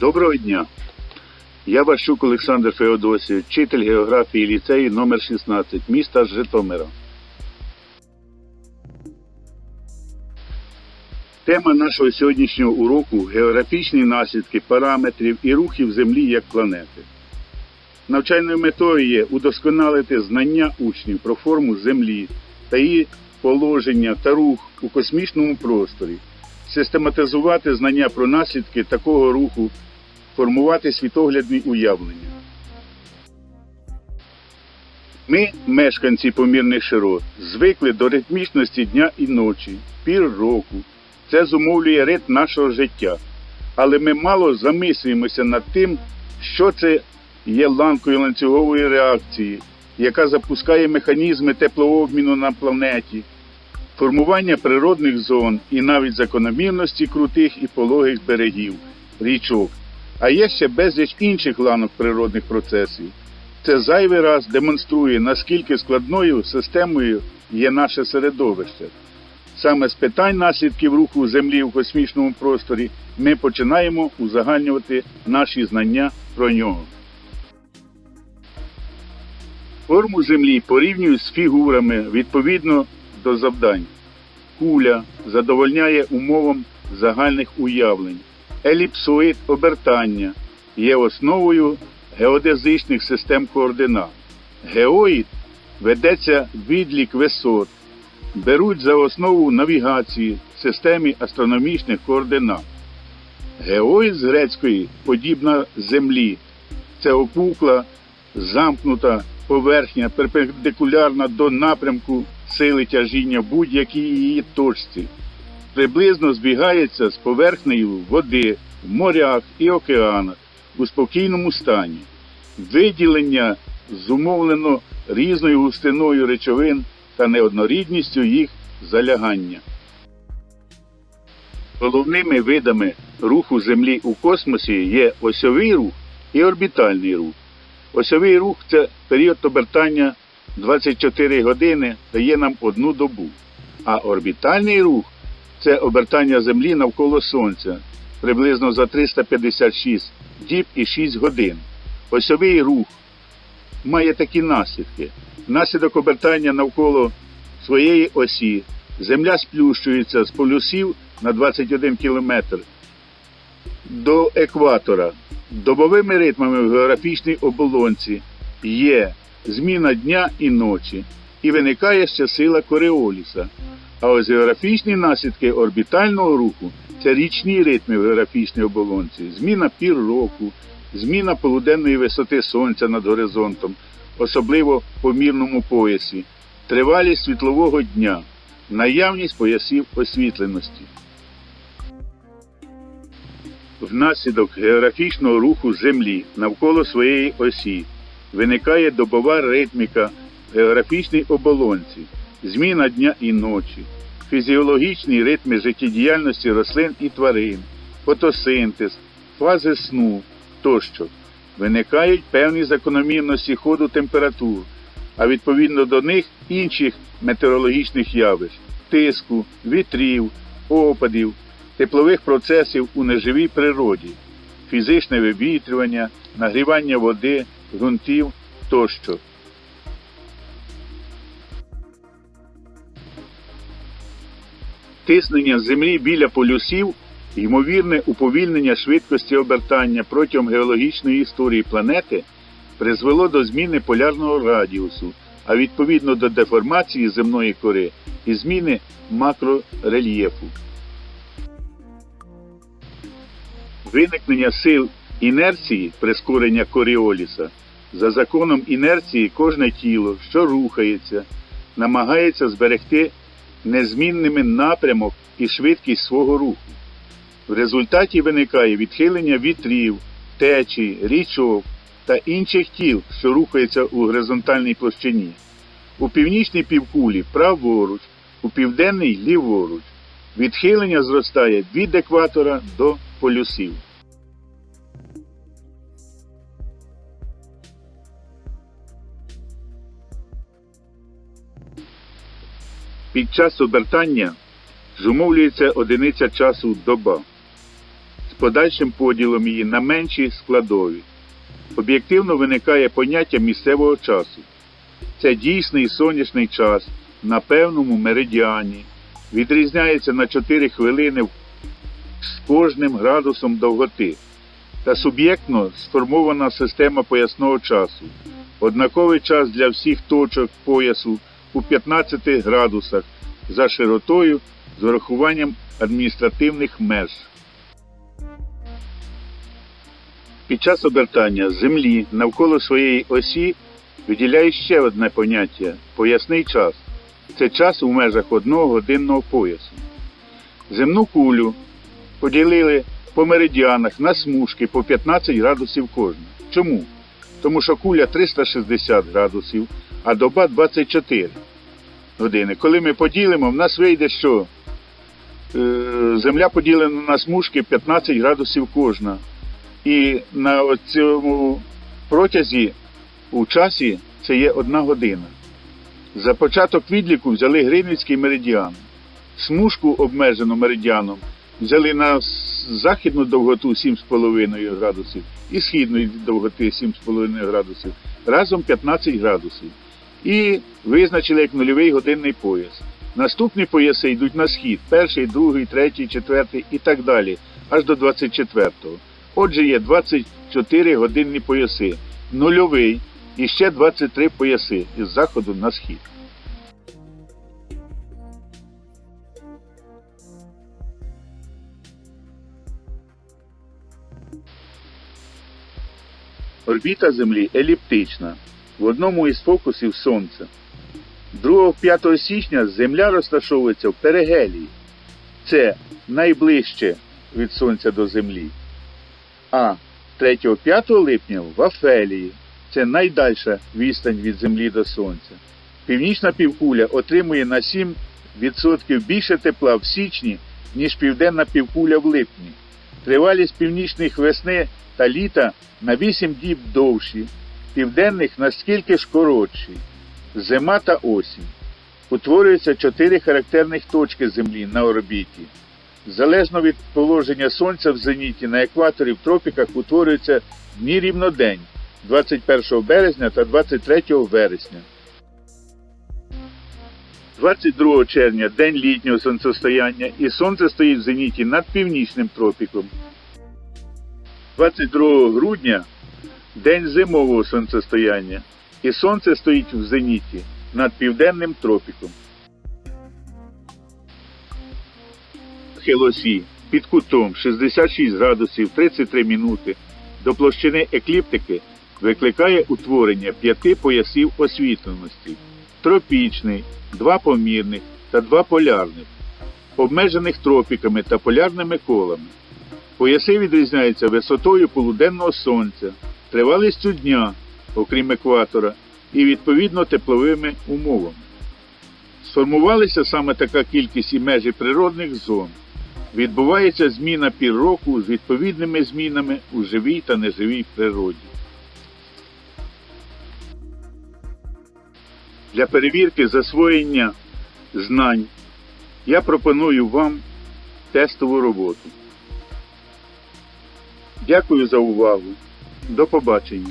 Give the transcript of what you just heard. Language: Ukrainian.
Доброго дня. Я Ващук Олександр Феодосійович, вчитель географії ліцею номер 16 міста Житомира. Тема нашого сьогоднішнього уроку географічні наслідки параметрів і рухів Землі як планети. Навчальною метою є удосконалити знання учнів про форму Землі та її положення та рух у космічному просторі, систематизувати знання про наслідки такого руху, формувати світоглядні уявлення. Ми, мешканці помірних широт, звикли до ритмічності дня і ночі, пір року. Це зумовлює ритм нашого життя. Але ми мало замислюємося над тим, що це є ланкою ланцюгової реакції, яка запускає механізми теплообміну на планеті, формування природних зон і навіть закономірності крутих і пологих берегів, річок. А є ще безліч інших ланок природних процесів. Це зайвий раз демонструє, наскільки складною системою є наше середовище. Саме з питань наслідків руху Землі в космічному просторі ми починаємо узагальнювати наші знання про нього. Форму Землі порівнюють з фігурами відповідно до завдань. Куля задовольняє умовам загальних уявлень. Еліпсоїд обертання є основою геодезичних систем координат. Геоїд ведеться відлік висот, беруть за основу навігації системи астрономічних координат. Геоїд з грецької подібна землі. Це опукла, замкнута поверхня, перпендикулярна до напрямку сили тяжіння будь-якій її точці. Приблизно збігається з поверхнею води в морях і океанах у спокійному стані. Виділення зумовлено різною густиною речовин та неоднорідністю їх залягання. Головними видами руху Землі у космосі є осьовий рух і орбітальний рух. Осьовий рух це період обертання 24 години дає нам одну добу, а орбітальний рух це обертання Землі навколо Сонця приблизно за 356 діб і 6 годин. Осьовий рух має такі наслідки. Внаслідок обертання навколо своєї осі Земля сплющується з полюсів на 21 кілометр до екватора. Добовими ритмами в географічній оболонці є зміна дня і ночі, і виникає ще сила Кореоліса. А ось географічні наслідки орбітального руху це річні ритми в географічній оболонці, зміна пір року, зміна полуденної висоти сонця над горизонтом, особливо по мірному поясі, тривалість світлового дня, наявність поясів освітленості. Внаслідок географічного руху Землі навколо своєї осі виникає добова ритміка в географічній оболонці, зміна дня і ночі, фізіологічні ритми життєдіяльності рослин і тварин, фотосинтез, фази сну тощо. Виникають певні закономірності ходу температур, а відповідно до них інших метеорологічних явищ тиску, вітрів, опадів, теплових процесів у неживій природі, фізичне вивітрювання, нагрівання води, ґрунтів тощо. Тиснення землі біля полюсів ймовірне уповільнення швидкості обертання протягом геологічної історії планети призвело до зміни полярного радіусу, а відповідно до деформації земної кори і зміни макрорельєфу. Виникнення сил інерції прискорення Коріоліса за законом інерції кожне тіло, що рухається, намагається зберегти незмінними напрямок і швидкість свого руху. В результаті виникає відхилення вітрів, течій, річок та інших тіл, що рухаються у горизонтальній площині. У північній півкулі праворуч, у південній ліворуч. Відхилення зростає від екватора до полюсів. Під час обертання зумовлюється одиниця часу доба. з подальшим поділом її на менші складові. Об'єктивно виникає поняття місцевого часу. Це дійсний сонячний час на певному меридіані, відрізняється на 4 хвилини з кожним градусом довготи та суб'єктно сформована система поясного часу. Однаковий час для всіх точок поясу у 15 градусах за широтою з урахуванням адміністративних меж. Під час обертання Землі навколо своєї осі виділяє ще одне поняття поясний час. Це час у межах одного годинного поясу. Земну кулю поділили по меридіанах на смужки по 15 градусів кожна. Чому? Тому що куля 360 градусів, а доба 24 години. Коли ми поділимо, в нас вийде що? Е, Земля поділена на смужки 15 градусів кожна. І на цьому протязі у часі це є одна година. За початок відліку взяли Гринвицький меридіан. Смужку обмежену меридіаном взяли на західну довготу 7,5 градусів і східної довготи 7,5 градусів. Разом 15 градусів. І визначили як нульовий годинний пояс. Наступні пояси йдуть на схід: перший, другий, третій, четвертий і так далі, аж до 24-го. Отже, є 24 годинні пояси, нульовий і ще 23 пояси із заходу на схід. Орбіта Землі еліптична в одному із фокусів Сонця. 2-5 січня Земля розташовується в перигелії. Це найближче від Сонця до Землі. А 3-5 липня в Афелії. Це найдальша відстань від Землі до Сонця. Північна півкуля отримує на 7% більше тепла в січні, ніж південна півкуля в липні. Тривалість північних весни та літа на 8 діб довші, південних наскільки ж коротші. Зима та осінь. Утворюються чотири характерних точки Землі на орбіті. Залежно від положення Сонця в зеніті на екваторі в тропіках утворюються дні рівнодень 21 березня та 23 вересня. 22 червня день літнього сонцестояння і сонце стоїть в зеніті над північним тропіком. 22 грудня день зимового сонцестояння і сонце стоїть в зеніті над південним тропіком. Хелосі під кутом 66 градусів 33 минути до площини екліптики викликає утворення п'яти поясів освітленості тропічний, два помірних та два полярних, обмежених тропіками та полярними колами. Пояси відрізняються висотою полуденного сонця, тривалістю дня, окрім екватора, і відповідно тепловими умовами. Сформувалася саме така кількість і межі природних зон. Відбувається зміна пір року з відповідними змінами у живій та неживій природі. Для перевірки засвоєння знань я пропоную вам тестову роботу. Дякую за увагу. До побачення.